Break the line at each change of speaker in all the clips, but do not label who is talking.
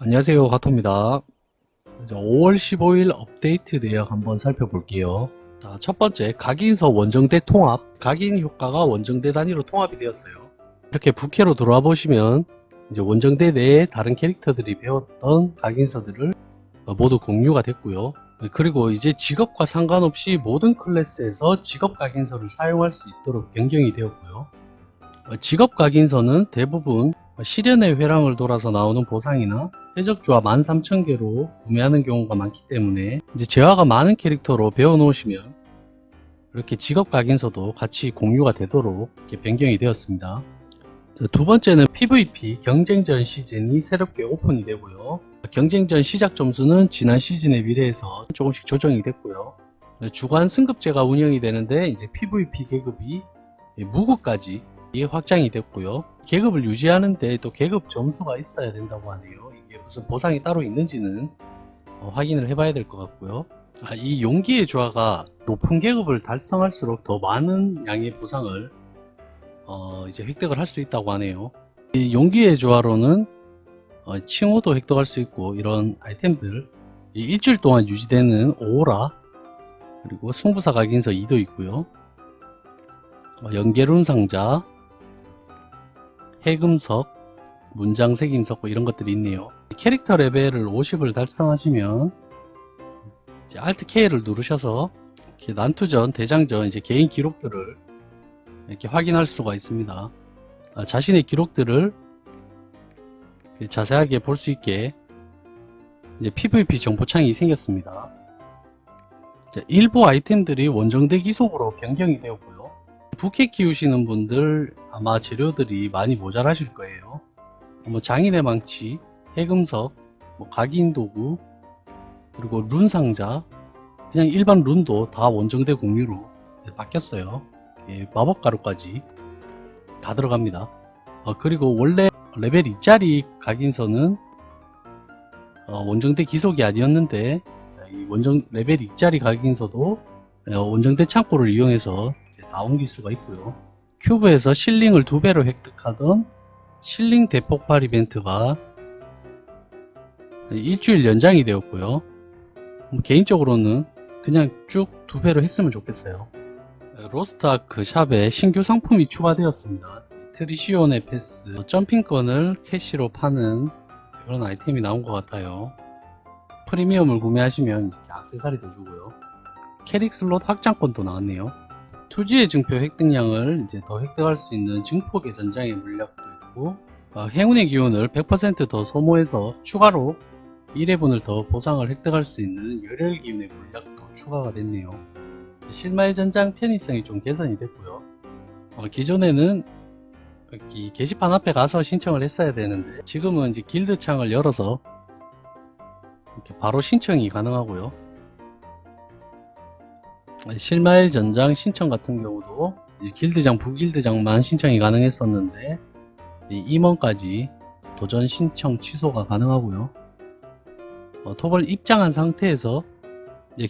안녕하세요 가토입니다. 5월 15일 업데이트 내역 한번 살펴볼게요. 자, 첫 번째 각인서 원정대 통합. 각인 효과가 원정대 단위로 통합이 되었어요. 이렇게 부캐로 들어와 보시면 이제 원정대 내에 다른 캐릭터들이 배웠던 각인서들을 어, 모두 공유가 됐고요. 그리고 이제 직업과 상관없이 모든 클래스에서 직업 각인서를 사용할 수 있도록 변경이 되었고요. 어, 직업 각인서는 대부분 시련의 회랑을 돌아서 나오는 보상이나 해적주와 13,000개로 구매하는 경우가 많기 때문에 이제 재화가 많은 캐릭터로 배워 놓으시면 이렇게 직업 각인서도 같이 공유가 되도록 이렇게 변경이 되었습니다. 자, 두 번째는 PVP 경쟁전 시즌이 새롭게 오픈이 되고요. 경쟁전 시작 점수는 지난 시즌에 비례해서 조금씩 조정이 됐고요. 주간 승급제가 운영이 되는데 이제 PVP 계급이 무급까지 이게 확장이 됐고요. 계급을 유지하는데 또 계급 점수가 있어야 된다고 하네요. 이게 무슨 보상이 따로 있는지는 어, 확인을 해봐야 될 것 같고요. 아, 이 용기의 조화가 높은 계급을 달성할수록 더 많은 양의 보상을 어, 이제 획득을 할 수 있다고 하네요. 이 용기의 조화로는 어, 칭호도 획득할 수 있고 이런 아이템들 이 일주일 동안 유지되는 오라 그리고 승부사 각인서 2도 있고요. 어, 연계룬 상자 해금석, 문장색임석 뭐 이런 것들이 있네요. 캐릭터 레벨을 50을 달성하시면 이제 Alt K를 누르셔서 난투전, 대장전 이제 개인 기록들을 이렇게 확인할 수가 있습니다. 아, 자신의 기록들을 자세하게 볼 수 있게 이제 PVP 정보창이 생겼습니다. 자, 일부 아이템들이 원정대 기속으로 변경이 되었고요. 부캐 키우시는 분들 아마 재료들이 많이 모자라실 거예요. 뭐 장인의 망치, 해금석, 뭐 각인 도구, 그리고 룬 상자, 그냥 일반 룬도 다 원정대 공유로 바뀌었어요. 예, 마법 가루까지 다 들어갑니다. 어, 그리고 원래 레벨 2짜리 각인서는 어, 원정대 기속이 아니었는데 이 원정 레벨 2짜리 각인서도 어, 원정대 창고를 이용해서 다 옮길 수가 있고요. 큐브에서 실링을 두 배로 획득하던 실링 대폭발 이벤트가 일주일 연장이 되었고요. 뭐 개인적으로는 그냥 쭉 두 배로 했으면 좋겠어요. 로스트아크 샵에 신규 상품이 추가되었습니다. 트리시온의 패스, 점핑권을 캐시로 파는 그런 아이템이 나온 것 같아요. 프리미엄을 구매하시면 이렇게 악세사리도 주고요. 캐릭 슬롯 확장권도 나왔네요. 투지의 증표 획득량을 이제 더 획득할 수 있는 증폭의 전장의 물약도 있고 어, 행운의 기운을 100%더 소모해서 추가로 1회분을 더 보상을 획득할 수 있는 열혈 기운의 물약도 추가가 됐네요. 실마일 전장 편의성이 좀 개선이 됐고요. 어, 기존에는 이 게시판 앞에 가서 신청을 했어야 되는데 지금은 이제 길드 창을 열어서 이렇게 바로 신청이 가능하고요. 실마일 전장 신청 같은 경우도 길드장, 부길드장만 신청이 가능했었는데 임원까지 도전 신청 취소가 가능하고요. 어, 토벌 입장한 상태에서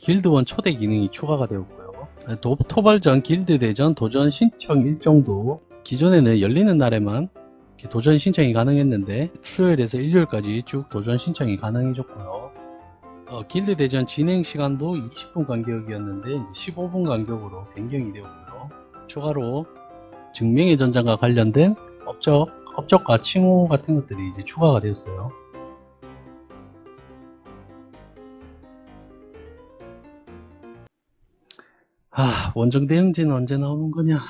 길드원 초대 기능이 추가가 되었고요. 도, 토벌전, 길드대전, 도전 신청 일정도 기존에는 열리는 날에만 도전 신청이 가능했는데 수요일에서 일요일까지 쭉 도전 신청이 가능해졌고요. 어, 길드 대전 진행 시간도 20분 간격이었는데 이제 15분 간격으로 변경이 되었고요. 추가로 증명의 전장과 관련된 업적, 업적과 칭호 같은 것들이 이제 추가가 되었어요. 아, 원정 대응지는 언제 나오는 거냐?